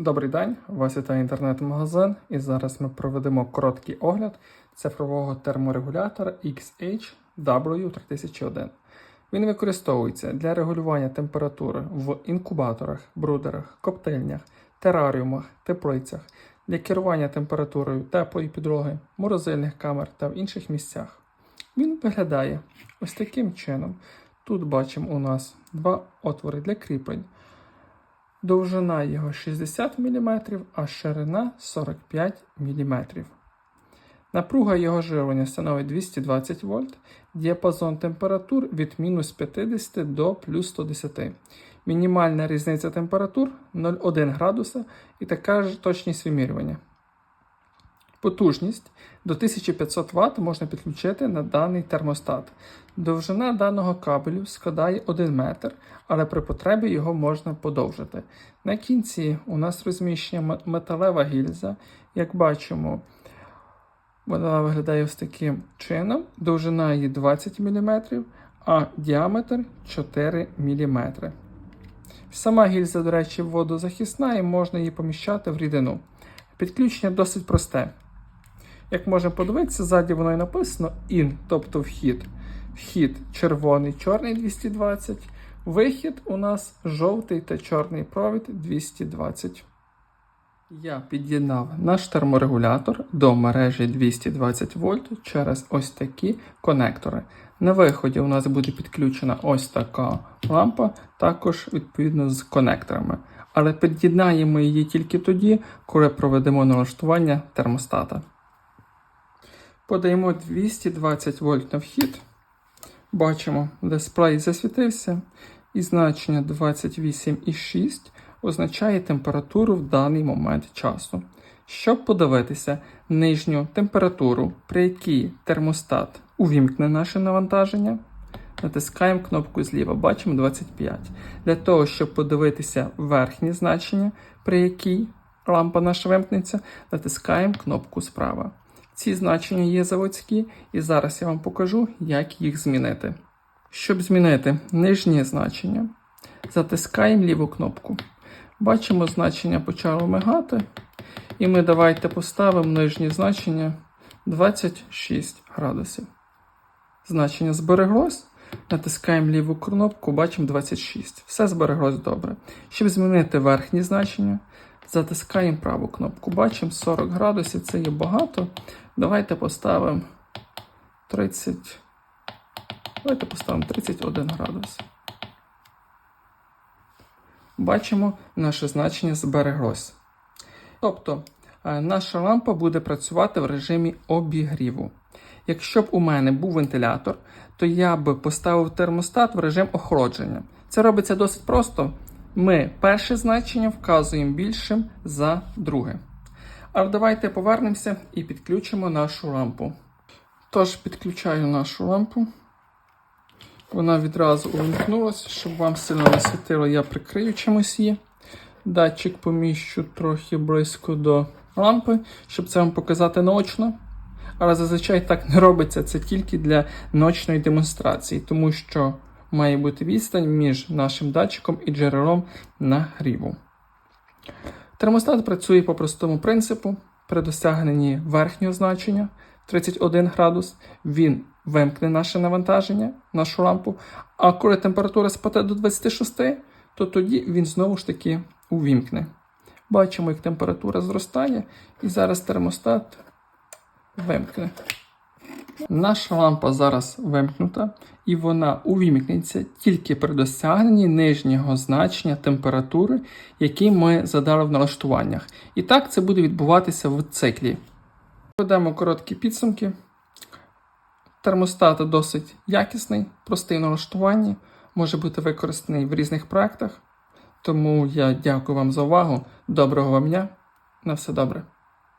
Добрий день, вас вітає інтернет-магазин, і зараз ми проведемо короткий огляд цифрового терморегулятора XHW3001. Він використовується для регулювання температури в інкубаторах, брудерах, коптильнях, тераріумах, теплицях, для керування температурою теплої підлоги, морозильних камер та в інших місцях. Він виглядає ось таким чином. Тут бачимо у нас два отвори для кріплень. Довжина його 60 мм, а ширина 45 мм. Напруга його живлення становить 220 вольт, діапазон температур від мінус 50 до плюс 110. Мінімальна різниця температур 0,1 градуса і така ж точність вимірювання. Потужність до 1500 Вт можна підключити на даний термостат. Довжина даного кабелю складає 1 метр, але при потребі його можна подовжити. На кінці у нас розміщена металева гільза. Як бачимо, вона виглядає ось таким чином. Довжина її 20 мм, а діаметр 4 мм. Сама гільза, до речі, водозахисна і можна її поміщати в рідину. Підключення досить просте. Як можемо подивитися, ззаді воно і написано IN, тобто вхід. Вхід червоний, чорний 220. Вихід у нас жовтий та чорний провід 220. Я під'єднав наш терморегулятор до мережі 220 вольт через ось такі конектори. На виході у нас буде підключена ось така лампа, також відповідно з конекторами. Але під'єднаємо її тільки тоді, коли проведемо налаштування термостата. Подаємо 220 вольт на вхід. Бачимо, дисплей засвітився, і значення 28,6 означає температуру в даний момент часу. Щоб подивитися нижню температуру, при якій термостат увімкне наше навантаження, натискаємо кнопку зліва, бачимо 25. Для того, щоб подивитися верхнє значення, при якій лампа наша вимкнеться, натискаємо кнопку справа. Ці значення є заводські, і зараз я вам покажу, як їх змінити. Щоб змінити нижнє значення, затискаємо ліву кнопку. Бачимо, значення почало мигати. І ми давайте поставимо нижнє значення 26 градусів. Значення збереглось. Натискаємо ліву кнопку, бачимо 26. Все збереглось добре. Щоб змінити верхнє значення, затискаємо праву кнопку. Бачимо 40 градусів, це є багато. Давайте поставимо 30. Давайте поставимо 31 градус. Бачимо, наше значення збереглось. Тобто, е, наша лампа буде працювати в режимі обігріву. Якщо б у мене був вентилятор, то я б поставив термостат в режим охолодження. Це робиться досить просто. Ми перше значення вказуємо більшим за друге. Але давайте повернемося і підключимо нашу лампу. Тож, підключаю нашу лампу. Вона відразу увімкнулася, щоб вам сильно не світило, я прикрию чимось її. Датчик поміщу трохи близько до лампи, щоб це вам показати наочно. Але зазвичай так не робиться, це тільки для ночної демонстрації, тому що має бути відстань між нашим датчиком і джерелом нагріву. Термостат працює по простому принципу. При досягненні верхнього значення 31 градус, він вимкне наше навантаження, нашу лампу. А коли температура спаде до 26, то тоді він знову ж таки увімкне. Бачимо, як температура зростає, і зараз термостат вимкне. Наша лампа зараз вимкнута, і вона увімкнеться тільки при досягненні нижнього значення температури, який ми задали в налаштуваннях. І так це буде відбуватися в циклі. Ведемо короткі підсумки. Термостат досить якісний, простий в налаштуванні, може бути використаний в різних проектах. Тому я дякую вам за увагу. Доброго вам дня. На все добре.